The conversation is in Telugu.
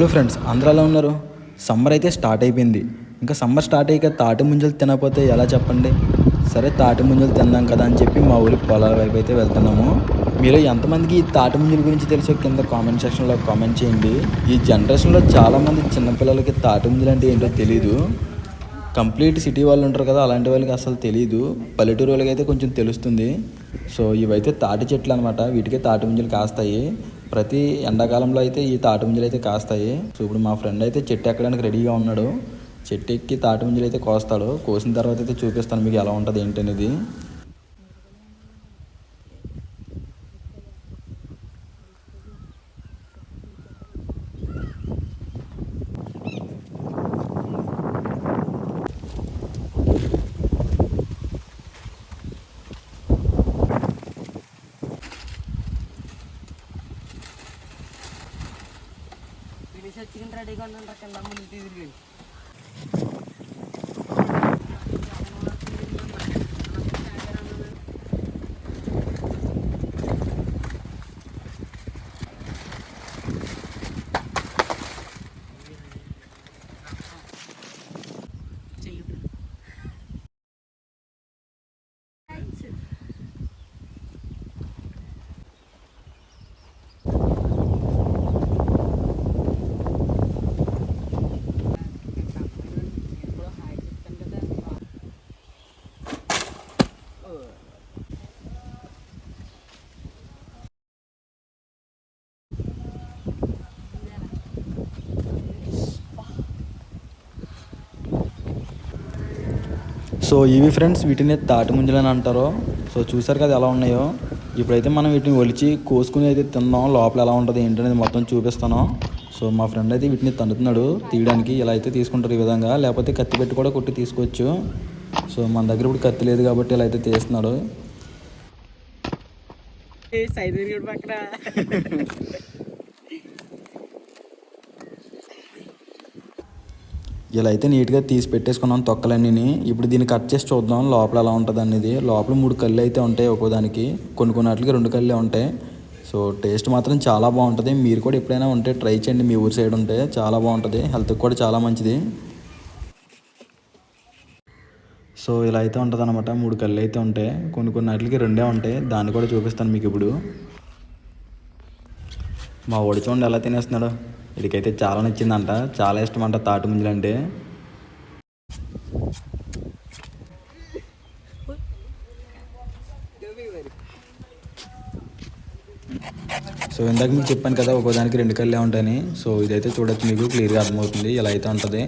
హలో ఫ్రెండ్స్ ఆంధ్రాలో ఉన్నారు. సమ్మర్ అయితే స్టార్ట్ అయిపోయింది. ఇంకా సమ్మర్ స్టార్ట్ అయ్యాక తాటి ముంజలు తినకపోతే ఎలా చెప్పండి? సరే తాటి ముంజలు తిందాం కదా అని చెప్పి మా ఊరి పొలాల వైపు అయితే వెళ్తున్నాము. మీరు ఎంతమందికి ఈ తాటి ముంజల గురించి తెలుసో కింద కామెంట్ సెక్షన్లో కామెంట్ చేయండి. ఈ జనరేషన్లో చాలామంది చిన్నపిల్లలకి తాటి ముంజలు అంటే ఏంటో తెలీదు. కంప్లీట్ సిటీ వాళ్ళు ఉంటారు కదా అలాంటి వాళ్ళకి అసలు తెలియదు పల్లెటూరు వాళ్ళకి అయితే కొంచెం తెలుస్తుంది. సో ఇవైతే తాటి చెట్లు అనమాట వీటికే తాటి ముంజలు కాస్తాయి. ప్రతి ఎండాకాలంలో అయితే ఈ తాటి ముంజలు అయితే కాస్తాయి. సో ఇప్పుడు మా ఫ్రెండ్ అయితే చెట్టు ఎక్కడానికి రెడీగా ఉన్నాడు. చెట్టు ఎక్కి తాటి ముంజలు అయితే కోస్తాడు. కోసిన తర్వాత అయితే చూపిస్తాను మీకు ఎలా ఉంటుంది ఏంటి అనేది ఫినిష్ చికెన్ రెడీగా ఉండండి కింద సో ఇవి ఫ్రెండ్స్ వీటిని తాటి ముంజలు అని అంటారు. సో చూసారు కదా ఎలా ఉన్నాయో. ఇప్పుడైతే మనం వీటిని ఒలిచి కోసుకుని అయితే తిందాం లోపల ఎలా ఉంటుంది ఏంటనేది మొత్తం చూపిస్తాను సో మా ఫ్రెండ్ అయితే వీటిని తండుతున్నాడు తీయడానికి. ఇలా అయితే తీసుకుంటారు ఈ విధంగా. లేకపోతే కత్తి పెట్టి కూడా కొట్టి తీసుకోవచ్చు. సో మన దగ్గర ఇప్పుడు కత్తి లేదు కాబట్టి ఇలా అయితే తీస్తున్నాడు. ఇలా అయితే నీట్గా తీసి పెట్టేసుకున్నాం తొక్కలన్నీ ఇప్పుడు దీన్ని కట్ చేసి చూద్దాం లోపల ఎలా ఉంటుంది అనేది లోపల మూడు కళ్ళు అయితే ఉంటాయి ఒక్కోదానికి. కొన్ని కొన్నిటికి రెండు కళ్ళే ఉంటాయి. సో టేస్ట్ మాత్రం చాలా బాగుంటుంది. మీరు కూడా ఎప్పుడైనా ఉంటే ట్రై చేయండి. మీ ఊరి సైడ్ ఉంటే చాలా బాగుంటుంది. హెల్త్కి కూడా చాలా మంచిది. సో ఇలా అయితే ఉంటుంది అనమాట మూడు కళ్ళు అయితే ఉంటాయి. కొన్ని కొన్ని వాటికి రెండే ఉంటాయి. దాన్ని కూడా చూపిస్తాను మీకు ఇప్పుడు. మా ఒడి చూడండి ఎలా తినేస్తున్నాడు. వీడికైతే చాలా నచ్చిందంట. చాలా ఇష్టం అంట తాటి ముంజలు అంటే సో ఇందాక మీకు చెప్పాను కదా ఒకదానికి రెండు కళ్ళే ఉంటాయని. సో ఇదైతే చూడొచ్చు మీకు క్లియర్గా అర్థమవుతుంది ఇలా అయితే ఉంటుంది.